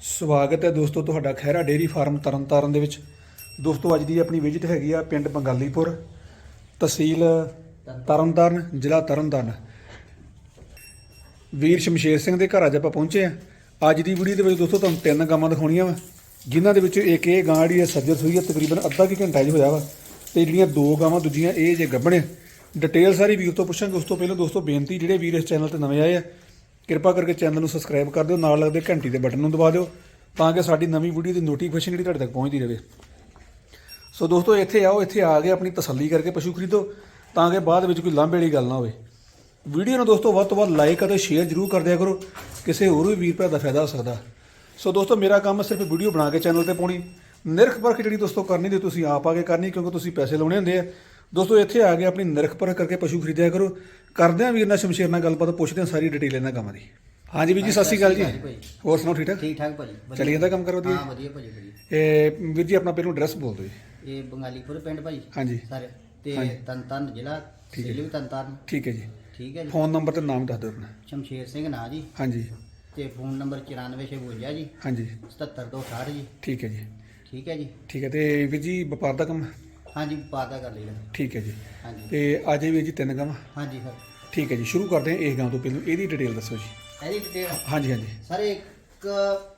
ਸਵਾਗਤ ਹੈ ਦੋਸਤੋ ਤੁਹਾਡਾ ਖਹਿਰਾ ਡੇਅਰੀ ਫਾਰਮ ਤਰਨਤਾਰਨ ਦੇ ਵਿੱਚ। ਦੋਸਤੋ ਅੱਜ ਦੀ ਆਪਣੀ ਵਿਜ਼ਿਟ ਹੈਗੀ ਆ ਪਿੰਡ ਬੰਗਾਲੀਪੁਰ, ਤਹਿਸੀਲ ਤਰਨਤਾਰਨ, ਜ਼ਿਲ੍ਹਾ ਤਰਨਤਾਰਨ। ਵੀਰ ਸ਼ਮਸ਼ੇਰ ਸਿੰਘ ਦੇ ਘਰ ਅੱਜ ਆਪਾਂ ਪਹੁੰਚੇ ਆ। ਅੱਜ ਦੀ ਵੀਡੀਓ ਦੇ ਵਿੱਚ ਦੋਸਤੋ ਤੁਹਾਨੂੰ ਤਿੰਨ ਗਾਵਾਂ ਦਿਖਾਉਣੀਆਂ ਵਾ, ਜਿਨ੍ਹਾਂ ਦੇ ਵਿੱਚੋਂ ਇੱਕ ਇਹ ਗਾਂ ਜਿਹੜੀ ਹੈ ਸੱਜਰ ਹੋਈ ਹੈ, ਤਕਰੀਬਨ ਅੱਧਾ ਕੀ ਘੰਟਾ ਜੀ ਹੋਇਆ ਵਾ। ਤੇ ਜਿਹੜੀਆਂ ਦੋ ਗਾਵਾਂ ਦੂਜੀਆਂ ਇਹ ਜੇ ਗੱਭਣੇ। ਡਿਟੇਲ ਸਾਰੀ ਵੀਰ ਤੋਂ ਪੁੱਛਾਂਗੇ, ਉਸ ਤੋਂ ਪਹਿਲਾਂ ਦੋਸਤੋ ਬੇਨਤੀ, ਜਿਹੜੇ ਵੀਰ ਇਸ ਚੈਨਲ ਤੇ ਨਵੇਂ ਆਏ ਆ ਕਿਰਪਾ ਕਰਕੇ ਚੈਨਲ ਨੂੰ ਸਬਸਕ੍ਰਾਈਬ ਕਰ ਦਿਓ, ਨਾਲ ਲੱਗਦੇ ਘੰਟੀ ਦੇ ਬਟਨ ਨੂੰ ਦਬਾ ਦਿਓ, ਤਾਂ ਕਿ ਸਾਡੀ ਨਵੀਂ ਵੀਡੀਓ ਦੀ ਨੋਟੀਫਿਕੇਸ਼ਨ ਜਿਹੜੀ ਤੁਹਾਡੇ ਤੱਕ ਪਹੁੰਚਦੀ ਰਹੇ। ਸੋ ਦੋਸਤੋ, ਇੱਥੇ ਆਓ, ਇੱਥੇ ਆ ਕੇ ਆਪਣੀ ਤਸੱਲੀ ਕਰਕੇ ਪਸ਼ੂ ਖਰੀਦੋ, ਤਾਂ ਕਿ ਬਾਅਦ ਵਿੱਚ ਕੋਈ ਲਾਂਭੇ ਵਾਲੀ ਗੱਲ ਨਾ ਹੋਵੇ। ਵੀਡੀਓ ਨੂੰ ਦੋਸਤੋ, ਵੱਧ ਤੋਂ ਵੱਧ ਲਾਈਕ ਅਤੇ ਸ਼ੇਅਰ ਜ਼ਰੂਰ ਕਰ ਦਿਆ ਕਰੋ, ਕਿਸੇ ਹੋਰ ਵੀ ਵੀਰ ਭਰਾ ਦਾ ਫਾਇਦਾ ਹੋ ਸਕਦਾ। ਸੋ ਦੋਸਤੋ, ਮੇਰਾ ਕੰਮ ਸਿਰਫ ਵੀਡੀਓ ਬਣਾ ਕੇ ਚੈਨਲ ਤੇ ਪਾਉਣੀ, ਨਿਰਖ ਪਰਖ ਜਿਹੜੀ ਦੋਸਤੋ ਕਰਨੀ ਦੀ ਤੁਸੀਂ ਆਪ ਆ ਕੇ ਕਰਨੀ, ਕਿਉਂਕਿ ਤੁਸੀਂ ਪੈਸੇ ਲਾਉਣੇ ਹੁੰਦੇ ਆ। ਦੋਸਤੋ ਇੱਥੇ ਆ ਕੇ ਆਪਣੀ ਨਿਰਖ ਪਰਖ ਕਰਕੇ ਪਸ਼ੂ ਖਰੀਦਿਆ ਕਰੋ। ਕਰਦੇ ਆ ਵੀਰ ਨਾਲ ਸ਼ਮਸ਼ੇਰ ਨਾਲ ਗੱਲਬਾਤ ਪੁੱਛਦੇ ਆ ਸਾਰੀ ਡਿਟੇਲ ਇਹਨਾਂ ਕੰਮਾਂ ਦੀ। ਹਾਂਜੀ ਵੀਰ ਜੀ ਸਤਿ ਸ਼੍ਰੀ ਅਕਾਲ ਜੀ। ਹੋਰ ਸੁਣਾਓ ਠੀਕ ਠਾਕ? ਠੀਕ ਠਾਕ ਭਾਜੀ। ਚੱਲੀ ਜਾਂਦਾ ਕੰਮ ਕਰੋ ਦੀ ਹਾਂ ਵਧੀਆ ਭਾਜੀ ਵਧੀਆ। ਇਹ ਵੀਰ ਜੀ ਆਪਣਾ ਪਹਿਲੋਂ ਐਡਰੈਸ ਬੋਲ ਦਿਓ ਜੀ। ਇਹ ਬੰਗਾਲੀਪੁਰ ਪਿੰਡ ਭਾਜੀ। ਹਾਂਜੀ। ਸਾਰੇ। ਤੇ। ਤਨਤਨ ਜ਼ਿਲ੍ਹਾ ਵੀ ਤਨਤਨ ਠੀਕ ਹੈ ਜੀ। ਠੀਕ ਹੈ ਜੀ। ਫੋਨ ਨੰਬਰ ਤੇ ਨਾਮ ਦੱਸ ਦਿਓ ਆਪਣਾ। ਸ਼ਮਸ਼ੇਰ ਸਿੰਘ ਨਾਂ ਜੀ। ਹਾਂਜੀ। ਤੇ ਫੋਨ ਨੰਬਰ 94652 ਜੀ। ਹਾਂਜੀ। 7768 ਜੀ। ਠੀਕ ਹੈ ਜੀ। ਠੀਕ ਹੈ ਜੀ। ਠੀਕ ਹੈ ਤੇ ਵੀਰ ਜੀ ਵਪਾਰ ਦਾ ਕੰਮ? ਹਾਂਜੀ ਪਾਦਾ ਕਰ ਲਈਦਾ। ਠੀਕ ਹੈ ਜੀ। ਹਾਂਜੀ। ਤੇ ਅੱਜ ਵੀਰ ਜੀ ਤਿੰਨ ਗਾਵਾਂ? ਹਾਂਜੀ ਸਰ। ਠੀਕ ਹੈ ਜੀ ਸ਼ੁਰੂ ਕਰਦੇ ਹਾਂ ਇਸ ਗਾਂ ਤੋਂ ਪਹਿਲਾਂ। ਇਹਦੀ ਡਿਟੇਲ ਦੱਸੋ ਜੀ। ਇਹਦੀ ਡਿਟੇਲ ਹਾਂਜੀ ਹਾਂਜੀ। ਸਰ ਇੱਕ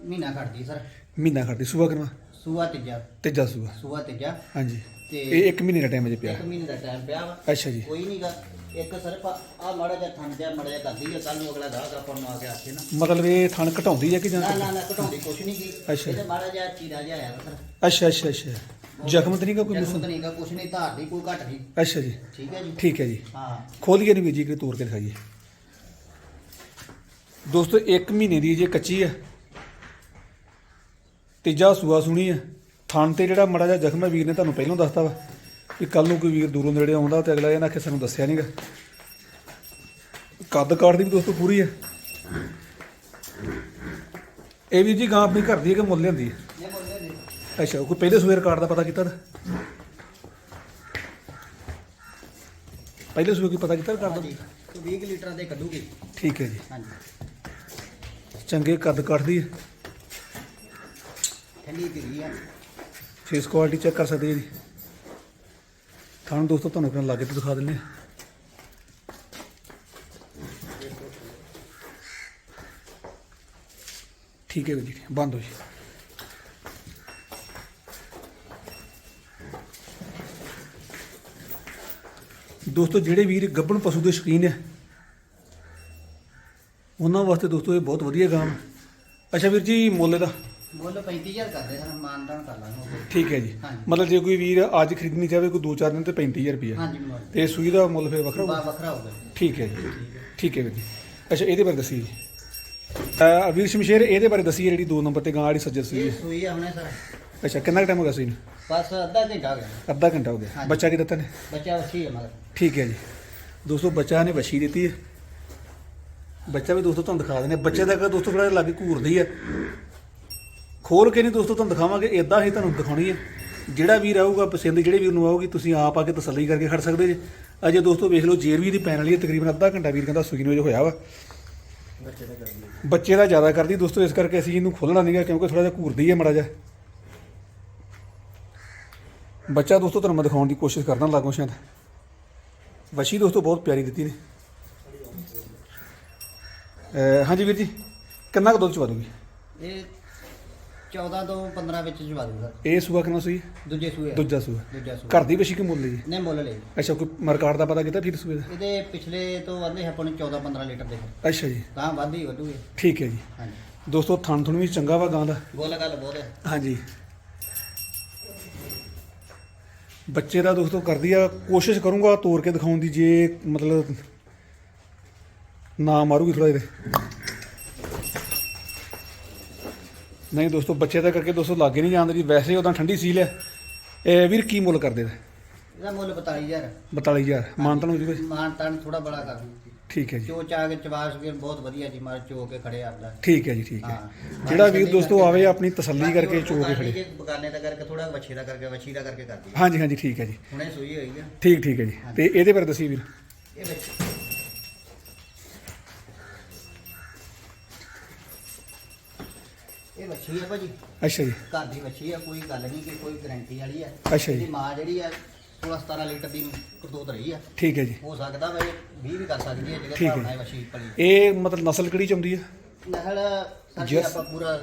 ਮਹੀਨਾ ਖੜਦੀ ਸਰ। ਮਹੀਨਾ ਖੜਦੀ। ਸੂਆ ਕਰਵਾ ਸੂਆ ਤੀਜਾ। ਤੀਜਾ ਸੂਆ। ਸੂਆ ਤੀਜਾ। ਹਾਂਜੀ। ਤੇ ਇਹ ਇੱਕ ਮਹੀਨੇ ਦਾ ਟਾਈਮ ਅਜੇ ਪਿਆ। ਇੱਕ ਮਹੀਨੇ ਦਾ ਟਾਈਮ ਪਿਆ ਵਾ। ਅੱਛਾ ਜੀ। ਕੋਈ ਨਹੀਂਗਾ ਇੱਕ ਸਰ ਆ ਮਾੜਾ ਜਿਹਾ ਥੰਡ ਜਿਹਾ ਮਾੜਾ ਜਿਹਾ ਕਰਦੀ ਹੈ ਕੱਲ ਨੂੰ ਅਗਲਾ ਗਾਹਕ ਆਪਾਂ ਨੂੰ ਆ ਕੇ ਆਖੇ ਨਾ। ਮਤਲਬ ਇਹ ਥਣ ਘਟਾਉਂਦੀ ਹੈ ਕਿ ਜਾਂ ਨਾ ਨਾ ਘਟਾਉਂਦੀ ਕੁਛ ਨਹੀਂ ਕੀ ਅੱਛਾ। ਇਹਦੇ ਮਾੜਾ ਜਿਹਾ ਚੀਰਾ ਜਿਹਾ ਆਇਆ ਵਾ ਸਰ। ਅੱਛਾ ਅੱਛਾ ਅੱਛਾ। ਜ਼ਖਮ ਤਾਂ ਨਹੀਂ ਗਾ ਕੋਈ ਮਿਸਲ? ਤਾਂ ਨਹੀਂਗਾ ਕੁਛ ਨਹੀਂ ਧਾਰ ਦੀ ਕੋਈ ਘਟ ਨਹੀਂ। ਅੱਛਾ ਜੀ। ਠੀਕ ਹੈ ਜੀ। ਠੀਕ ਹੈ ਜੀ। ਹਾਂ। ਖੋਲੀਏ ਨਹੀਂ ਵੀਰ ਜੀ ਕਿ ਤੋੜ ਕੇ ਦਿਖਾਈਏ। ਦੋਸਤੋ 1 ਮਹੀਨੇ ਦੀ ਜੇ ਕੱਚੀ ਹੈ ਤੀਜਾ ਸੂਆ ਸੁਣੀ ਹੈ ਥਣ ਤੇ ਜਿਹੜਾ ਮੜਾ ਜਿਹਾ ਜ਼ਖਮ ਹੈ ਵੀਰ ਨੇ ਤੁਹਾਨੂੰ ਪਹਿਲਾਂ ਦੱਸਤਾ ਵਾ ਕਿ ਕੱਲ ਨੂੰ ਕੋਈ ਵੀਰ ਦੂਰੋਂ ਨੇੜੇ ਆਉਂਦਾ ਤੇ ਅਗਲਾ ਇਹ ਨਾ ਕਿਸੇ ਨੂੰ ਦੱਸਿਆ ਨਹੀਂਗਾ ਕੱਦ ਕਾਠ ਦੀ ਵੀ ਦੋਸਤੋ ਪੂਰੀ ਹੈ ਇਹ ਵੀ ਜੀ ਗਾਂ ਆਪਣੀ ਘਰ ਦੀ ਹੈ ਕਿ ਮੁੱਲ ਲਿਆਂਦੀ ਹੈ ਅੱਛਾ ਕੋਈ ਪਹਿਲੇ ਸੂਏ ਰਿਕਾਰਡ ਦਾ ਪਤਾ ਕੀਤਾ ਤਾਂ ਪਹਿਲੇ ਸੂਏ ਕੀ ਪਤਾ ਕੀਤਾ ਰਿਕਾਰਡ ਦਾ? ਤੇ 20 ਕੁ ਲੀਟਰਾਂ ਦੇ ਕੱਢੂਗੀ। ਠੀਕ ਹੈ ਜੀ। ਹਾਂਜੀ। ਚੰਗੇ ਕੱਦ ਕੱਟਦੀ ਹੈ। ਠੰਡੀ ਧੀਰੀ ਆ। ਫੇਸ ਕੁਆਲਿਟੀ ਚੈੱਕ ਕਰ ਸਕਦੇ ਜੀ। ਤੁਹਾਨੂੰ ਦੋਸਤੋ ਤੁਹਾਨੂੰ ਆਪਣਾ ਲਾਗੇ ਤੋਂ ਦਿਖਾ ਦਿੰਦੇ ਹਾਂ। ਠੀਕ ਹੈ ਵੀਰ ਜੀ ਬੰਦ ਹੋ ਜੀ। ਦੋਸਤੋ ਜਿਹੜੇ ਵੀਰ ਗੱਭਣ ਪਸ਼ੂ ਦੇ ਸ਼ੌਕੀਨ ਹੈ ਉਹਨਾਂ ਵਾਸਤੇ ਦੋਸਤੋ ਇਹ ਬਹੁਤ ਵਧੀਆ ਗਾਂ। ਅੱਛਾ ਵੀਰ ਜੀ ਮੁੱਲ ਦਾ ਮੁੱਲ 35000 ਕਰਦੇ ਸਰ ਮਾਨਦਾਨ ਕਰ ਲਾਂਗੇ ਠੀਕ ਹੈ ਜੀ। ਮਤਲਬ ਜੇ ਕੋਈ ਵੀਰ ਅੱਜ ਖਰੀਦਣੀ ਚਾਹਵੇ ਕੋਈ 2-4 ਦਿਨ ਤੇ 35000 ਰੁਪਏ ਹਾਂਜੀ ਮੁੱਲ। ਤੇ ਸੂਈ ਦਾ ਮੁੱਲ ਫਿਰ ਵੱਖਰਾ ਹੋਊਗਾ? ਵੱਖਰਾ ਹੋਊਗਾ ਠੀਕ ਹੈ ਜੀ। ਠੀਕ ਹੈ ਵੀਰ ਜੀ। ਅੱਛਾ ਇਹਦੇ ਬਾਰੇ ਦੱਸੀ ਜੀ। ਅਹ ਵੀਰ ਸ਼ਮਸ਼ੇਰ ਇਹਦੇ ਬਾਰੇ ਦੱਸੀ ਜਿਹੜੀ 2 ਨੰਬਰ ਤੇ ਗਾਂ ਵਾਲੀ ਸੱਜਰ ਇਹ ਹੈ ਸੂਈ ਆ ਹੁਣੇ ਸਰ। ਅੱਛਾ ਕਿੰਨਾ ਟਾਈਮ ਹੋ ਗਿਆ ਸੂਈ ਨੂੰ? ਬਸ ਅੱਧਾ ਘੰਟਾ ਹੋ ਗਿਆ। ਅੱਧਾ ਘੰਟਾ ਹੋ ਗਿਆ। ਹਾਂਜੀ। ਬੱਚਾ ਕੀ ਦਿੱਤਾ ਨੇ ਬੱਚਾ ਉੱਚੀ ਹੈ ਮਗਰ ਠੀਕ ਹੈ ਜੀ। ਦੋਸਤੋ ਬੱਚਾ ਨੇ ਵੱਛੀ ਦਿੱਤੀ ਹੈ। ਬੱਚਾ ਵੀ ਦੋਸਤੋ ਤੁਹਾਨੂੰ ਦਿਖਾ ਦਿੰਦੇ ਹਾਂ। ਬੱਚੇ ਦਾ ਅਗਰ ਦੋਸਤੋ ਥੋੜਾ ਜਿਹਾ ਲਾਗੇ ਘੂਰਦੀ ਹੈ। ਖੋਲ ਕੇ ਨਹੀਂ ਦੋਸਤੋ ਤੁਹਾਨੂੰ ਦਿਖਾਵਾਂਗੇ। ਇਦਾਂ ਹੀ ਤੁਹਾਨੂੰ ਦਿਖਾਉਣੀ ਹੈ। ਜਿਹੜਾ ਵੀਰ ਆਊਗਾ ਪਸੰਦ ਜਿਹੜੇ ਵੀਰ ਨੂੰ ਆਊਗੀ ਤੁਸੀਂ ਆਪ ਆ ਕੇ ਤਸੱਲੀ ਕਰਕੇ ਖੜ ਸਕਦੇ ਜੇ। ਅਜੇ ਦੋਸਤੋ ਵੇਖ ਲਓ ਜੇਰ ਵੀ ਦੀ ਪੈਣ ਵਾਲੀ ਹੈ। ਤਕਰੀਬਨ ਅੱਧਾ ਘੰਟਾ ਵੀਰ ਕਹਿੰਦਾ ਸੂਈ ਨੂੰ ਜੋ ਹੋਇਆ ਵਾ। ਬੱਚੇ ਦਾ ਜ਼ਿਆਦਾ ਕਰਦੀ। ਦੋਸਤੋ ਇਸ ਕਰਕੇ ਅਸੀਂ ਇਹਨੂੰ ਖੋਲਣਾ ਨਹੀਂਗਾ ਕਿਉਂਕਿ ਥੋੜਾ ਜਿਹਾ ਘੂਰਦੀ ਹੈ ਮੜਾ ਜਿਹਾ। ਬੱਚਾ ਦੋਸਤੋ ਤੁਹਾਨੂੰ ਮੈਂ ਦਿਖਾਉਣ ਦੀ ਕੋਸ਼ਿਸ਼ ਕਰਦਾ ਲਾਗੋਂ ਸ਼ਾਇਦ। ਵਸ਼ੀ ਦੋਸਤੋ ਬਹੁਤ ਪਿਆਰੀ ਦਿੱਤੀ ਨੇ। ਹਾਂਜੀ ਵੀਰ ਜੀ ਕਿੰਨਾ ਕੁ ਦੁੱਧ ਚਵਾ ਦੂਗੀ? ਇਹ 14 ਤੋਂ 15 ਵਿੱਚ ਜਵਾ ਦੂਗਾ। ਇਹ ਸੂਆ ਕਿੰਨਾ ਸੂਈ? ਦੂਜੇ ਸੂਏ। ਦੂਜਾ ਸੂਆ। ਦੂਜਾ ਸੂਆ। ਘਰ ਦੀ ਵਸ਼ੀ ਕਿ ਮੁੱਲ ਜੀ ਨੇ ਮੁੱਲ ਲਈ। ਅੱਛਾ ਕੋਈ ਮਰਕਾਟ ਦਾ ਪਤਾ ਕੀਤਾ ਫਿਰ ਸੂਏ ਦਾ? ਇਹਦੇ ਪਿਛਲੇ ਤੋਂ ਵੱਧੇ ਆਪਾਂ ਨੂੰ 14 15 ਲੀਟਰ ਦੇ ਅੱਛਾ ਜੀ। ਤਾਂ ਵੱਧ ਹੀ ਵਧੂਗੇ। ਠੀਕ ਹੈ ਜੀ। ਹਾਂਜੀ। ਦੋਸਤੋ ਥਣ ਥਣ ਵੀ ਚੰਗਾ ਵਾ ਗਾਂ ਦਾ। ਬੋਲ ਗੱਲ ਬਹੁਤ ਹੈ ਹਾਂਜੀ। ਬੱਚੇ ਦਾ ਦੋਸਤੋ ਕਰਦੀ ਆ ਕੋਸ਼ਿਸ਼ ਕਰੂੰਗਾ ਤੋੜ ਕੇ ਦਿਖਾਉਣ ਦੀ ਜੇ ਮਤਲਬ ਨਾ ਮਾਰੂਗੀ ਥੋੜਾ ਇਹਦੇ ਨਹੀਂ ਦੋਸਤੋ ਬੱਚੇ ਦਾ ਕਰਕੇ ਦੋਸਤੋ ਲਾਗੇ ਨਹੀਂ ਜਾਂਦੇ ਜੀ ਵੈਸੇ ਉਹਦਾ ਠੰਡੀ ਸੀਲ ਹੈ। ਇਹ ਵੀਰ ਕੀ ਮੁੱਲ ਕਰਦੇ ਦਾ ਇਹਦਾ ਮੁੱਲ 42000 42000 ਮਾਨਤਨ ਹੋ ਜੂਗਾ? ਮਾਨ ਤਾਨ ਥੋੜਾ ਬੜਾ ਕਰ ਦੂੰਗੀ ਠੀਕ ਹੈ ਜੀ। ਚੋ ਚਾ ਕੇ ਚਵਾਸ ਕੇ ਬਹੁਤ ਵਧੀਆ ਜੀ ਮਾਰ ਚੋ ਕੇ ਖੜੇ ਆਪਦਾ ਠੀਕ ਹੈ ਜੀ ਠੀਕ ਹੈ। ਹਾਂ। ਜਿਹੜਾ ਵੀਰ ਦੋਸਤੋ ਆਵੇ ਆਪਣੀ ਤਸੱਲੀ ਕਰਕੇ ਚੋ ਕੇ ਖੜੇ। ਬਗਾਨੇ ਦਾ ਕਰਕੇ ਥੋੜਾ ਵੱਛੇ ਦਾ ਕਰਕੇ ਵੱਛੀ ਦਾ ਕਰਕੇ ਕਰਦੀ ਹਾਂਜੀ ਹਾਂਜੀ ਠੀਕ ਹੈ ਜੀ। ਹੁਣੇ ਸੂਈ ਹੋਈ ਆ। ਠੀਕ ਠੀਕ ਹੈ ਜੀ। ਤੇ ਇਹਦੇ ਬਾਰੇ ਦੱਸੀ ਵੀਰ। ਇਹ ਵਿੱਚ। ਇਹ ਵੱਛੀ ਆ ਭਾਜੀ। ਅੱਛਾ ਜੀ। ਘਰ ਦੀ ਵੱਛੀ ਆ ਕੋਈ ਗੱਲ ਨਹੀਂ ਕਿ ਕੋਈ ਗਾਰੰਟੀ ਵਾਲੀ ਆ। ਅੱਛਾ ਜੀ। ਇਹਦੀ ਮਾਂ ਜਿਹੜੀ ਆ 16 17 ਲੀਟਰ ਦੀ ਕਰਤੂਤ ਰਹੀ ਆ। ਠੀਕ ਹੈ ਜੀ। ਹੋ ਸਕਦਾ ਵਾ ਇਹ 20 ਵੀ ਕਰ ਸਕਦੀ ਹੈ ਠੀਕ ਹੈ। ਇਹ ਵੱਛੀ ਪਲੀ ਇਹ ਮਤਲਬ ਨਸਲ ਕਿਹੜੀ ਚ ਆਉਂਦੀ ਹੈ ਨਸਲ ਸਾਡੀ Yes. ਆਪਾਂ ਪੂਰਾ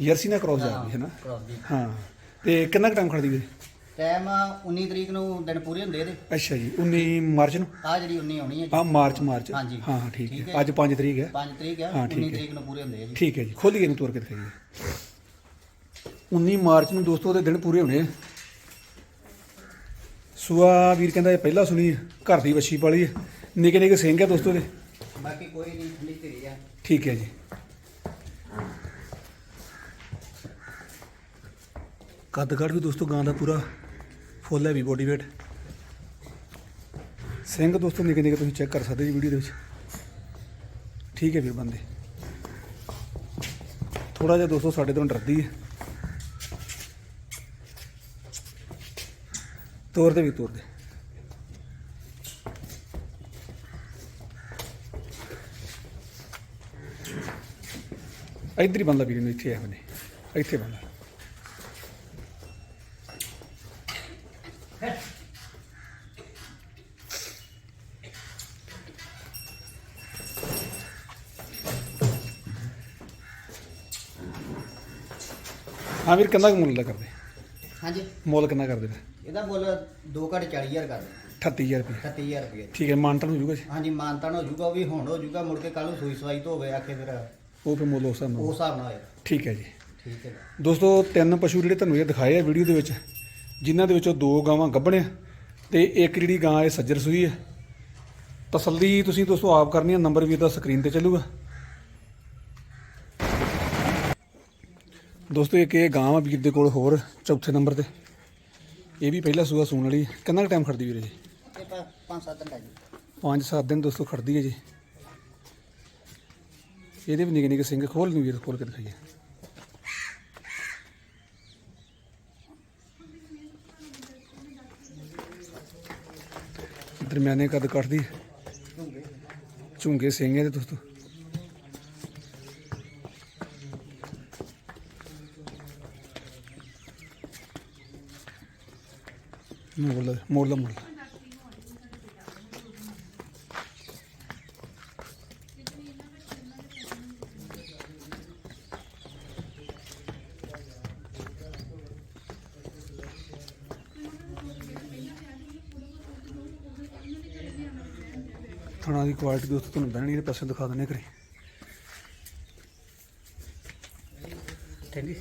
ਜਰਸੀ ਨਾਲ ਕ੍ਰੋਸ ਜਾਂਦੀ ਹੈ ਨਾ? ਹਾਂ। ਤੇ ਕਿੰਨਾ ਕੁ ਟਾਈਮ ਖੜਦੀ ਵੀਰੇ ਟਾਈਮ 19 ਤਰੀਕ ਨੂੰ ਦਿਨ ਪੂਰੇ ਹੁੰਦੇ ਇਹਦੇ। ਅੱਛਾ ਜੀ 19 ਮਾਰਚ ਨੂੰ? ਆ ਜਿਹੜੀ 19 ਆਉਣੀ ਹੈ ਆ ਮਾਰਚ ਮਾਰਚ। ਹਾਂਜੀ। ਹਾਂ ਹਾਂ ਠੀਕ ਠੀਕ ਹੈ। ਹੈ। ਅੱਜ 5 ਤਰੀਕ ਹੈ। 5 ਤਰੀਕ ਹਾਂ, ਠੀਕ 19 ਹੈ। ਤਰੀਕ ਨੂੰ ਪੂਰੇ ਹੁੰਦੇ ਆ ਜੀ। ਠੀਕ ਹੈ ਜੀ। ਖੋਲੀਏ ਇਹਨੂੰ ਤੋਰ ਕੇ ਦਿਖਾਈਏ। 19 ਮਾਰਚ ਨੂੰ ਦੋਸਤੋ ਉਹਦੇ ਦਿਨ ਪੂਰੇ ਹੋਣੇ ਆ। ਸੁਆ ਵੀਰ ਕਹਿੰਦਾ ਇਹ ਪਹਿਲਾਂ ਸੁਣੀ ਘਰ ਦੀ ਵੱਛੀ ਪਾਲੀ ਨਿੱਕੇ ਨਿੱਕੇ ਸਿੰਘ ਹੈ ਦੋਸਤੋ ਦੇ। ਬਾਕੀ ਕੋਈ ਨਹੀਂ ਠੰਡੀ ਧੀਰੀ ਆ। ਠੀਕ ਹੈ ਜੀ। ਕੱਦ ਕਾਠ ਵੀ ਦੋਸਤੋ ਗਾਂ ਦਾ ਪੂਰਾ ਫੁੱਲ ਹੈ ਵੀ ਬੋਡੀ weight ਸਿੰਘ ਦੋਸਤੋ ਨਿੱਕੇ ਨਿੱਕੇ ਤੁਸੀਂ ਚੈੱਕ ਕਰ ਸਕਦੇ ਜੀ ਵੀਡੀਓ ਦੇ ਵਿੱਚ। ਠੀਕ ਹੈ ਵੀਰ ਬੰਦੇ। ਥੋੜਾ ਜਿਹਾ ਦੋਸਤੋ ਸਾਡੇ ਤੋਂ ਡਰਦੀ ਹੈ। ਤੋਰ ਦੇ ਵੀ ਤੋਰ ਦੇ ਇੱਧਰ ਹੀ ਬੰਦਾ ਵੀਰ ਨੂੰ ਇੱਥੇ ਆ ਬਨੇ ਇੱਥੇ ਬੰਦਾ। ਹਾਂ ਵੀਰ, ਕਿੰਨਾ ਕੁ ਮੁੱਲ ਕਰਦੇ? ਹਾਂਜੀ। ਮੁੱਲ ਕਿੰਨਾ ਕਰਦੇ ਫਿਰ? ਇਹਦਾ ਮੁੱਲ 2 ਘੱਟ 40000 ਕਰ ਦੇ 38000 ਰੁਪਏ। 38000 ਰੁਪਏ। ਠੀਕ ਹੈ ਮਾਨਤਨ ਹੋ ਜੂਗਾ ਜੀ? ਹਾਂਜੀ ਮਾਨਤਾਨ ਹੋ ਜਾਊਗਾ ਉਹ ਵੀ ਹੁਣ ਹੋ ਜਾਊਗਾ ਮੁੜ ਕੇ ਕੱਲ ਨੂੰ ਸੂਈ ਸਵਾਈ ਤੋਂ ਹੋਵੇ ਆਖੇ ਫਿਰ ਉਹ ਫਿਰ ਮੁੱਲ ਉਸ ਹਿਸਾਬ ਉਸ ਨਾਲ ਹਿਸਾਬ ਨਾਲ ਹੋਏਗਾ। ਠੀਕ ਹੈ ਜੀ। ਠੀਕ ਹੈ। ਦੋਸਤੋ ਤਿੰਨ ਪਸ਼ੂ ਜਿਹੜੇ ਤੁਹਾਨੂੰ ਇਹ ਦਿਖਾਏ ਆ ਵੀਡੀਓ ਦੇ ਵਿੱਚ ਜਿਨ੍ਹਾਂ ਦੇ ਵਿੱਚੋਂ ਦੋ ਗਾਵਾਂ ਗੱਭਣ ਆ ਤੇ ਇੱਕ ਜਿਹੜੀ ਗਾਂ ਇਹ ਸੱਜਰ ਸੂਈ ਹੈ। ਤਸੱਲੀ ਤੁਸੀਂ ਦੋਸਤੋ ਆਪ ਕਰਨੀ ਹੈ ਨੰਬਰ ਵੀ ਇਹਦਾ ਸਕਰੀਨ ਤੇ ਚੱਲੂਗਾ। ਦੋਸਤੋ ਇੱਕ ਇਹ ਗਾਂ ਆ ਵੀਰ ਦੇ ਕੋਲ ਹੋਰ ਚੌਥੇ ਨੰਬਰ ਤੇ। ਇਹ ਵੀ ਪਹਿਲਾ ਸੂਆ ਸੂਣ ਵਾਲੀ। ਹੈ। ਕਿੰਨਾ ਟਾਈਮ ਖੜਦੀ ਵੀਰੇ ਜੀ? ਇਹ ਪਾ- ਪੰਜ ਸੱਤ ਦਿਨ ਦਾ ਜੀ 5-7 ਦਿਨ ਦੋਸਤੋ ਖੜਦੀ ਹੈ ਜੀ। ਇਹਦੇ ਵੀ ਨਿੱਕੇ ਨਿੱਕੇ ਸਿੰਘ ਖੋਲ ਨਹੀਂ ਵੀਰ ਖੋਲ ਕੇ ਦਿਖਾਈਏ। ਦਰਮਿਆਨੇ ਕੱਦ ਕੱਟਦੀ ਝੁੰਗੇ। ਸਿੰਘ ਇਹਦੇ ਦੋਸਤੋ। ਮੋੜ ਮੋੜ ਲਾ ਮੋੜ ਲਾ ਥਣਾ ਦੀ ਕੁਆਲਿਟੀ ਦੋਸਤੋ ਤੁਹਾਨੂੰ ਬਹਿਣੀ ਦੇ ਪਾਸੇ ਦਿਖਾ ਦਿੰਦੇ ਕਰੇ ਠੰਡੀ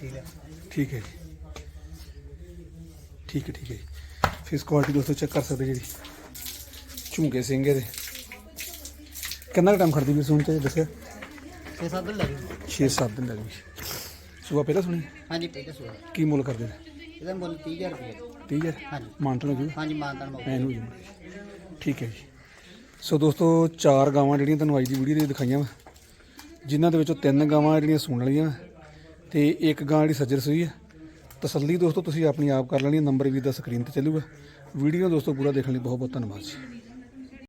ਠੀਕ ਹੈ ਜੀ। ਠੀਕ ਹੈ ਠੀਕ ਹੈ ਜੀ। ਫੇਸ ਕੁਆਲਿਟੀ ਦੋਸਤੋ ਚੈੱਕ ਕਰ ਸਕਦੇ ਜਿਹੜੀ ਝੁੰਗੇ ਸਿੰਘ ਇਹਦੇ। ਕਿੰਨਾ ਟਾਈਮ ਖੜਦੀ ਵੀ ਸੁਣ ਤੇ ਦੱਸਿਆ? ਛੇ ਸੱਤ ਦਿਨ ਲੱਗੇ 6-7 ਦਿਨ ਲੱਗੀ ਸੂਆ ਪਹਿਲਾਂ ਸੁਣੀ? ਹਾਂਜੀ ਪਹਿਲੇ ਸੂਆ। ਕੀ ਮੁੱਲ ਕਰਦੇ? ਨੇ ਇਹਦਾ ਮੁੱਲ 30000 ਰੁਪਏ 30000 ਹਾਂਜੀ। ਮਾਨਤਨ ਹੋ ਜੂ ਹਾਂਜੀ ਮਾਨਤਾਨ ਮੌਕੇ ਐਨ ਜੂ ਠੀਕ ਹੈ ਜੀ। ਸੋ ਦੋਸਤੋ ਚਾਰ ਗਾਵਾਂ ਜਿਹੜੀਆਂ ਤੁਹਾਨੂੰ ਅੱਜ ਦੀ ਵੀਡੀਓ ਦੇ ਵਿੱਚ ਦਿਖਾਈਆਂ ਵਾ। ਜਿਨ੍ਹਾਂ ਦੇ ਵਿੱਚੋਂ ਤਿੰਨ ਗਾਵਾਂ ਜਿਹੜੀਆਂ ਸੂਣ ਵਾਲੀਆਂ ਤੇ ਇੱਕ ਗਾਂ ਜਿਹੜੀ ਸੱਜਰ ਸੂਈ ਹੈ ਤਸੱਲੀ ਦੋਸਤੋ, ਤੁਸੀਂ ਆਪਣੀ ਆਪ ਕਰ ਲੈਣੀ ਹੈ, ਨੰਬਰ ਵੀ ਦਾ ਸਕਰੀਨ ਤੇ ਚੱਲੂਗਾ। ਵੀਡੀਓ ਦੋਸਤੋ, ਪੂਰਾ ਦੇਖਣ ਲਈ ਬਹੁਤ ਬਹੁਤ ਧੰਨਵਾਦ ਜੀ।